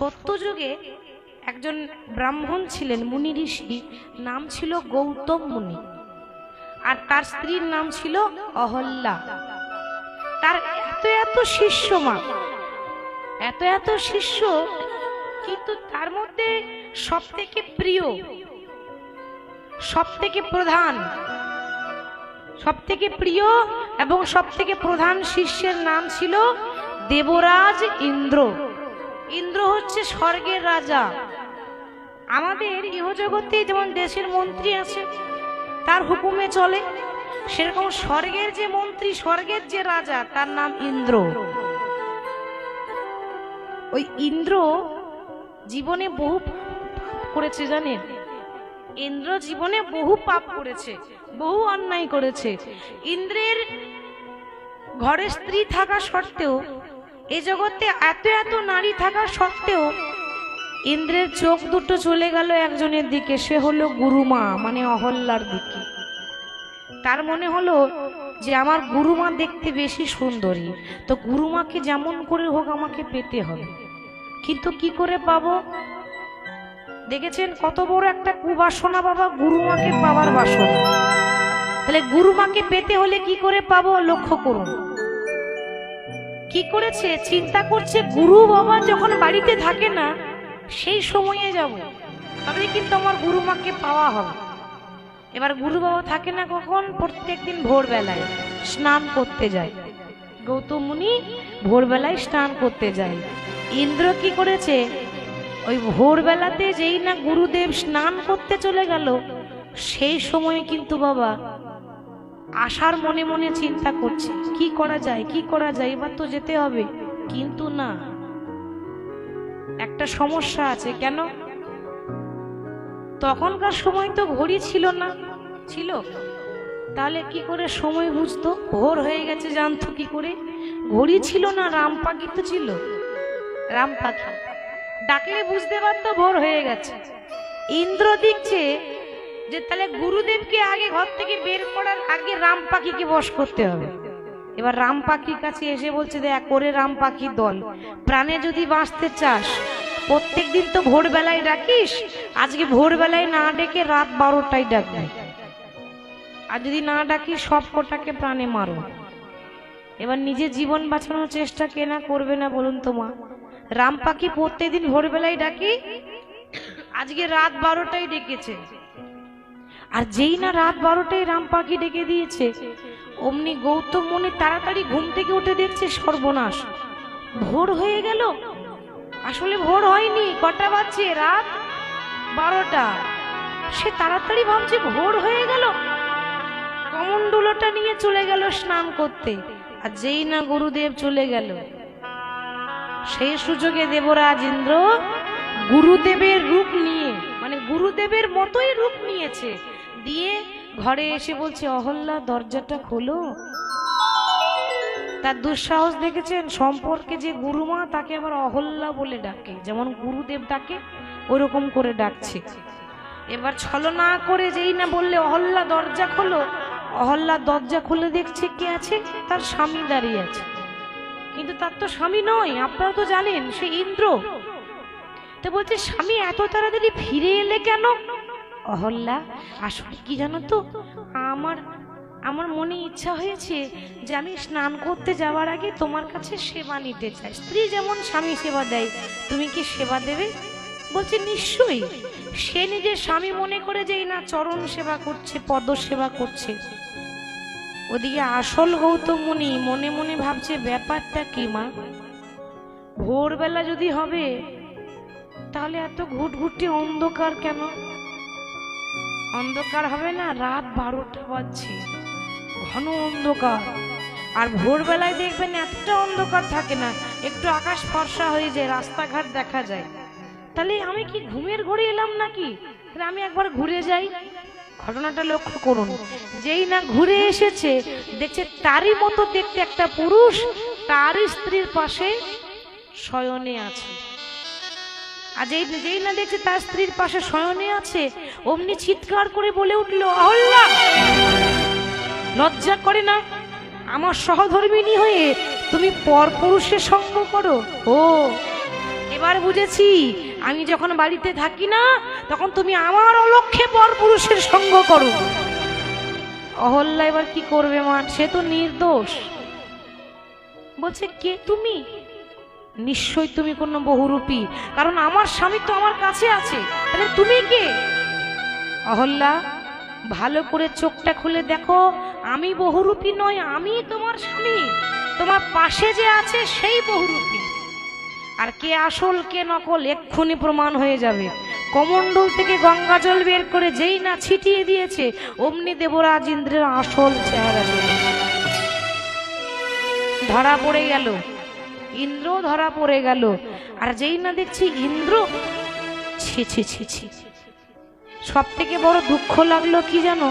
সত্য যুগে একজন ব্রাহ্মণ ছিলেন মুনি ঋষি, নাম ছিল গৌতম মুনি। আর তার স্ত্রীর নাম ছিল অহল্যা। তার এত এত শিষ্য মা, এত এত শিষ্য, কিন্তু তার মধ্যে সব থেকে প্রিয় সব থেকে প্রধান সব থেকে প্রিয় এবং সব থেকে প্রধান শিষ্যের নাম ছিল দেবরাজ ইন্দ্র। ইন্দ্র হচ্ছে স্বর্গের রাজা। আমাদের ইহজগতে যেমন দেশের মন্ত্রী আছে, তার হুকুমে চলে। সেরকম স্বর্গের যে মন্ত্রী, স্বর্গের যে রাজা, তার নাম ইন্দ্র। ওই ইন্দ্র জীবনে বহু করেছে জানেন? ইন্দ্র জীবনে বহু পাপ করেছে, বহু অন্যায় করেছে। ইন্দ্রের ঘরে স্ত্রী থাকা সত্ত্বেও এ জগতে এত এত নারী থাকা সত্ত্বেও ইন্দ্রের চোখ দুটো চলে গেল একজনের দিকে, সে হলো গুরুমা মানে অহল্যার দিকে। তার মনে হলো যে আমার গুরুমা দেখতে বেশি সুন্দরী, তো গুরুমাকে যেমন করে হোক আমাকে পেতে হবে। কিন্তু কি করে পাবো? দেখেছেন কত বড় একটা কুবাসনা বাবা গুরুমাকে পাওয়ার বাসনা। তাহলে গুরুমাকে পেতে হলে কি করে পাবো? লক্ষ্য করুন। কি করেছে? চিন্তা করছে, গুরু বাবা যখন বাড়িতে থাকে না, সেই সময়ে যাব। তবে কিন্তু আমার গুরুমাকে পাওয়া হবে। এবার গুরু বাবা থাকে না কখন? প্রত্যেকদিন ভোরবেলায় স্নান করতে যায়। গৌতম মুনি ভোরবেলায় স্নান করতে যায়। ইন্দ্র কি করেছে? ওই ভোরবেলাতে যেই না গুরুদেব স্নান করতে চলে গেল, সেই সময়ে কিন্তু বাবা আশার মনে মনে চিন্তা করছে, কি করা যায়, কি করা যায়, এবার তো যেতে হবে। কিন্তু না। একটা সমস্যা আছে, কেন? তখনকার সময় তো ঘড়ি ছিল না। ছিল? তাহলে কি করে সময় বুঝতো? ভোর হয়ে গেছে, জানতো কি করে? ঘড়ি ছিল না রাম পাখি তো ছিল। রাম পাখি ডাকলে বুঝতে পারতো ভোর হয়ে গেছে। ইন্দ্র দেখছে যে তাহলে গুরুদেবকে আগে ঘর থেকে বের করার আগে রাম পাখিকে বশ করতে হবে। এবার রাম পাখির কাছে এসে বলছে, দেখ করে রাম পাখির দল, প্রাণে যদি বাঁচতে চাস প্রত্যেক দিন তো ভোরবেলায় ডাকিস, আজকে ভোরবেলায় না ডেকে রাত বারোটায় ডাকবি। আর যদি না ডাকি সব কটাকে প্রাণে মারো। এবার নিজে জীবন বাঁচানোর চেষ্টা কে না করবে না বলুন তো মা? রাম পাখি প্রত্যেকদিন ভোরবেলায় ডাকি, আজকে রাত বারোটায় ডেকেছে। আর যেই না রাত বারোটায় রাম পাখি ডেকে দিয়েছে, অমনি গৌতম মনে তাড়াতাড়ি ঘুম থেকে উঠে দেখছে সর্বনাশ। ভোর হয়ে গেল? আসলে ভোর হয়নি, কটা বাজছে রাত বারোটা? সে তাড়াতাড়ি ভাবছে ভোর হয়ে গেল? কমণ্ডলটা নিয়ে চলে গেল স্নান করতে, আর যেই না গুরুদেব চলে গেল। সেই সুযোগে দেবরাজ ইন্দ্র গুরুদেবের রূপ নিয়ে মানে গুরুদেবের মতোই রূপ নিয়েছে। দিয়ে ঘরে এসে বলছে, অহল্যা, দরজাটা খোলো। তার দুঃসাহস দেখেছেন? সম্পর্কে যে গুরুমা তাকে আবার অহল্যা বলে ডাকে। যেমন গুরুদেব ডাকে, ওরকম করে ডাকছে। এবার ছলনা করে যেই না বললে, অহল্যা, দরজা খোলো। অহল্যা দরজা খুলে দেখছে কে আছে? তার স্বামী দাঁড়িয়ে আছে। কিন্তু তার তো স্বামী নয়, আপনারা তো জানেন, সে ইন্দ্র। তো বলছে, স্বামী, এত তাড়াতাড়ি ফিরে এলে কেন? অহল্যা। আসলে কি জানো তো, আমার আমার মনে ইচ্ছা হয়েছে যে আমি স্নান করতে যাওয়ার আগে তোমার কাছে সেবা নিতে চাই। স্ত্রী যেমন স্বামী সেবা দেয়, তুমি কি সেবা দেবে? বলছে নিশ্চয়ই। সে নিজের স্বামী মনে করে যেই না চরণ সেবা করছে, পদ সেবা করছে। ওদিকে আসল গৌতম মুনি মনে মনে ভাবছে, ব্যাপারটা কি মা? ভোরবেলা যদি হবে, তাহলে এত ঘুটঘুটি অন্ধকার কেন? অন্ধকার হবে না, রাত বারোটা বাজছে। ঘন অন্ধকার। আর ভোরবেলায় দেখবেন এতটা অন্ধকার থাকে না, একটু আকাশ ফর্সা হয়ে যায়, রাস্তাঘাট দেখা যায়। তাহলে আমি কি ঘুমের ঘরে এলাম নাকি? তাহলে আমি একবার ঘুরে যাই। ঘটনাটা লক্ষ্য করুন, যেই না ঘুরে এসেছে, দেখছে তারই মতো দেখতে একটা পুরুষ, তারই স্ত্রীর পাশে শয়নে আছে। আর যেই যেই না দেখছে তার স্ত্রীর পাশে শয়নে আছে, অমনি চিৎকার করে বলে উঠল অহল্যা লজ্জা করে না? আমার সহধর্মিনী হয়ে তুমি পরপুরুষের সঙ্গ করো। ও, এবার বুঝেছি, আমি যখন বাড়িতে থাকি না, তখন তুমি আমার অলক্ষ্যে পর পুরুষের সঙ্গ করো। অহল্যা এবার কি করবে মা? সে তো নির্দোষ। বলছে, কে তুমি? নিশ্চয়ই তুমি কোনো বহুরূপী। কারণ আমার স্বামী তো আমার কাছে আছে। তাহলে তুমি কে? অহল্যা, ভালো করে চোখটা খুলে দেখো। আমি বহুরূপী নয় আমি তোমার স্বামী। তোমার পাশে যে আছে সেই বহুরূপী। আর কে আসল, কে নকল, এক্ষুনি প্রমাণ হয়ে যাবে। কমণ্ডল থেকে গঙ্গা জল বের করে যেই না ছিটিয়ে দিয়েছে, অমনি দেবরাজ ইন্দ্রের আসল চেহারা ধরা পড়ে গেল। ইন্দ্র ধরা পড়ে গেল। আর যেই না দেখছি ইন্দ্র, ছি ছি ছি সব থেকে বড় দুঃখ লাগল কি জানো?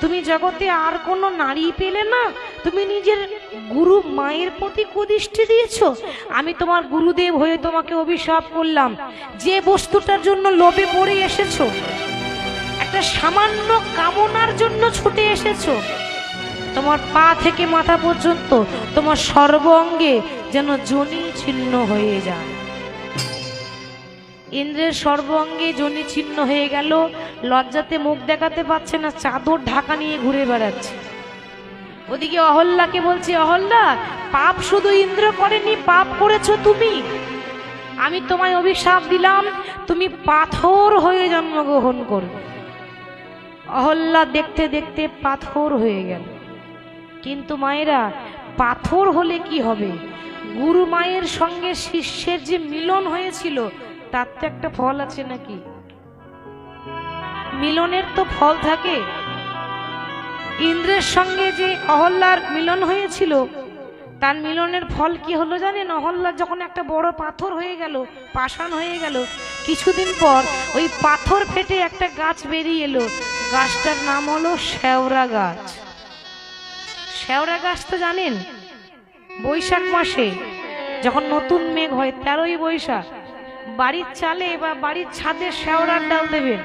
তুমি জগতে আর কোনো নারী পেলে না, তুমি নিজের গুরু মায়ের প্রতি কুদৃষ্টি দিয়েছ। আমি তোমার গুরুদেব হয়ে তোমাকে অভিশাপ করলাম। যে বস্তুটার জন্য লোভে পড়ে এসেছ, একটা সামান্য কামনার জন্য ছুটে এসেছ। তোমার পা থেকে মাথা পর্যন্ত, তোমার সর্ব অঙ্গে যেন জনি ছিন্ন হয়ে যায়। ইন্দ্রের সর্ব অঙ্গে জনি ছিন্ন হয়ে গেল। লজ্জাতে মুখ দেখাতে পারছে না, চাদর ঢাকা নিয়ে ঘুরে বেড়াচ্ছে। ওদিকে অহল্যাকে বলছে, অহল্যা, পাপ শুধু ইন্দ্র করেনি, পাপ করেছ তুমি। আমি তোমায় অভিশাপ দিলাম, তুমি পাথর হয়ে জন্মগ্রহণ করবে। অহল্যা দেখতে দেখতে পাথর হয়ে গেল। কিন্তু মায়েরা, পাথর হলে কি হবে? গুরু মায়ের সঙ্গে শিষ্যের যে মিলন হয়েছিল তার তো একটা ফল আছে নাকি? মিলনের তো ফল থাকে। ইন্দ্রের সঙ্গে যে অহল্লার মিলন হয়েছিল, তার মিলনের ফল কি হলো জানেন? অহল্যার যখন একটা বড় পাথর হয়ে গেল, পাষাণ হয়ে গেল, কিছুদিন পর ওই পাথর ফেটে একটা গাছ বেরিয়ে এলো। গাছটার নাম হলো শেওড়া গাছ। শেওড়া গাছ তো জানেন বৈশাখ মাসে যখন নতুন মেঘ হয়, তেরোই বৈশাখ, বাড়ির চালে বা বাড়ির ছাদে শেওড়ার ডাল দেবেন।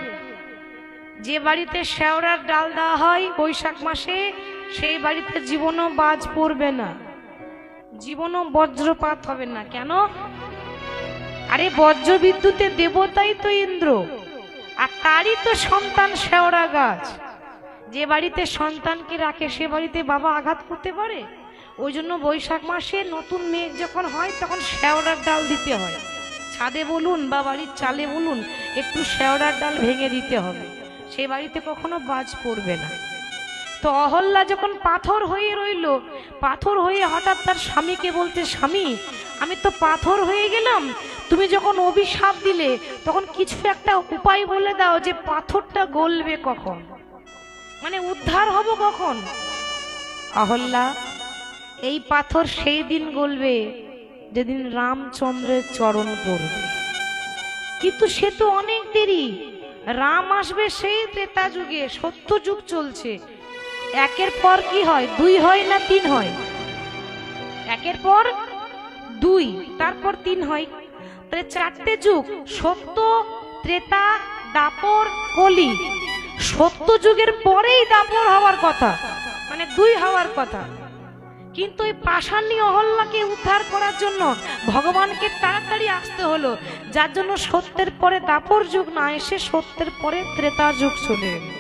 যে বাড়িতে শেওড়ার ডাল দেওয়া হয় বৈশাখ মাসে, সেই বাড়িতে জীবনও বাজ পড়বে না। জীবনও বজ্রপাত হবে না। কেন? আরে বজ্র বিদ্যুতের দেবতাই তো ইন্দ্র, আর তারই তো সন্তান শেওড়া গাছ। যে বাড়িতে সন্তানকে রাখে, সে বাড়িতে বাবা আঘাত করতে পারে? ওই জন্য বৈশাখ মাসে নতুন মেঘ যখন হয়, তখন শেওড়ার ডাল দিতে হয়। ছাদে বলুন বা বাড়ির চালে বলুন, একটু শেওড়ার ডাল ভেঙে দিতে হবে। সে বাড়িতে কখনো বাজ পড়বে না। তো অহল্যা যখন পাথর হয়ে রইল, পাথর হয়ে হঠাৎ তার স্বামীকে বলতে, স্বামী, আমি তো পাথর হয়ে গেলাম। তুমি যখন অভিশাপ দিলে, তখন কিছু একটা উপায় বলে দাও যে পাথরটা গলবে কখন। মানে উদ্ধার হব কখন? অহল্যা এই পাথর সেই দিন গলবে যেদিন রামচন্দ্রের চরণ পড়বে। কিন্তু সে তো অনেক দেরি। রাম আসবে সেই ত্রেতা যুগে, সত্য যুগ চলছে। একের পর কি হয়? দুই হয় না তিন হয়? একের পর দুই, তারপর তিন হয়। তাহলে চারটে যুগ, সত্য, ত্রেতা, দাপর কলি সত্য যুগের পরেই দাপর হওয়ার কথা মানে দুই হওয়ার কথা। কিন্তু ওই পাষাণী অহল্যাকে উদ্ধার করার জন্য ভগবানকে তাড়াতাড়ি আসতে হলো। যার জন্য সত্যের পরে দাপর যুগ না এসে সত্যের পরে ত্রেতা যুগ চলে এলো।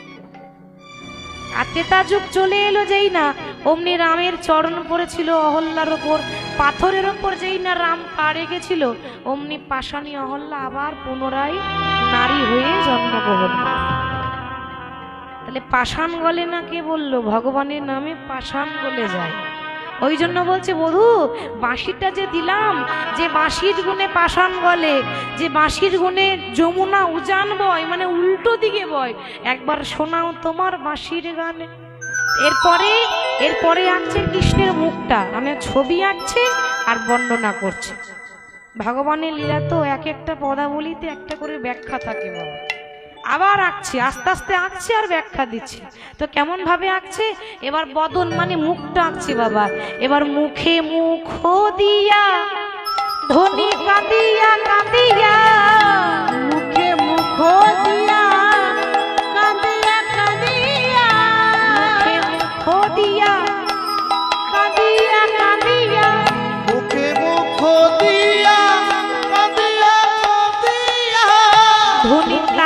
আর ত্রেতা যুগ চলে এলো যেই না, অমনি রামের চরণ পড়েছিল অহল্যার ওপর, পাথরের ওপর যেই না রাম পা রেখেছিল, অমনি পাষাণী অহল্যা আবার পুনরায় নারী হয়ে জন্মগ্রহণ তাহলে পাষাণ গলে না কে বলল? ভগবানের নামে পাষাণ গলে যায়। ওই জন্য বলছে, বধু বাঁশিটা যে দিলাম, যে বাঁশির গুণে পাষাণ গলে যে বাঁশির গুণে যমুনা উজান বয় মানে উল্টো দিকে বয়, একবার শোনাও তোমার বাঁশির গানে। এরপরে এরপরে আঁকছে কৃষ্ণের মুখটা মানে ছবি আঁকছে আর বর্ণনা করছে। ভগবানের লীলা তো এক একটা পদাবলিতে একটা করে ব্যাখ্যা থাকে বাবা। আবার আঁকছে আস্তে আস্তে আঁকছে আর ব্যাখ্যা দিচ্ছে। তো কেমন ভাবে আঁকছে? এবার বদন মানে মুখটা আঁকছে বাবা। এবার মুখে মুখ দিয়া ধনী কাঁদিয়া কাঁদিয়া। মুখে মুখ দিয়া কাঁদিয়া কাঁদিয়া। মুখে মুখ দিয়া কাঁদিয়া কাঁদিয়া। মুখে মুখ দিয়া কাঁদিয়া ধনী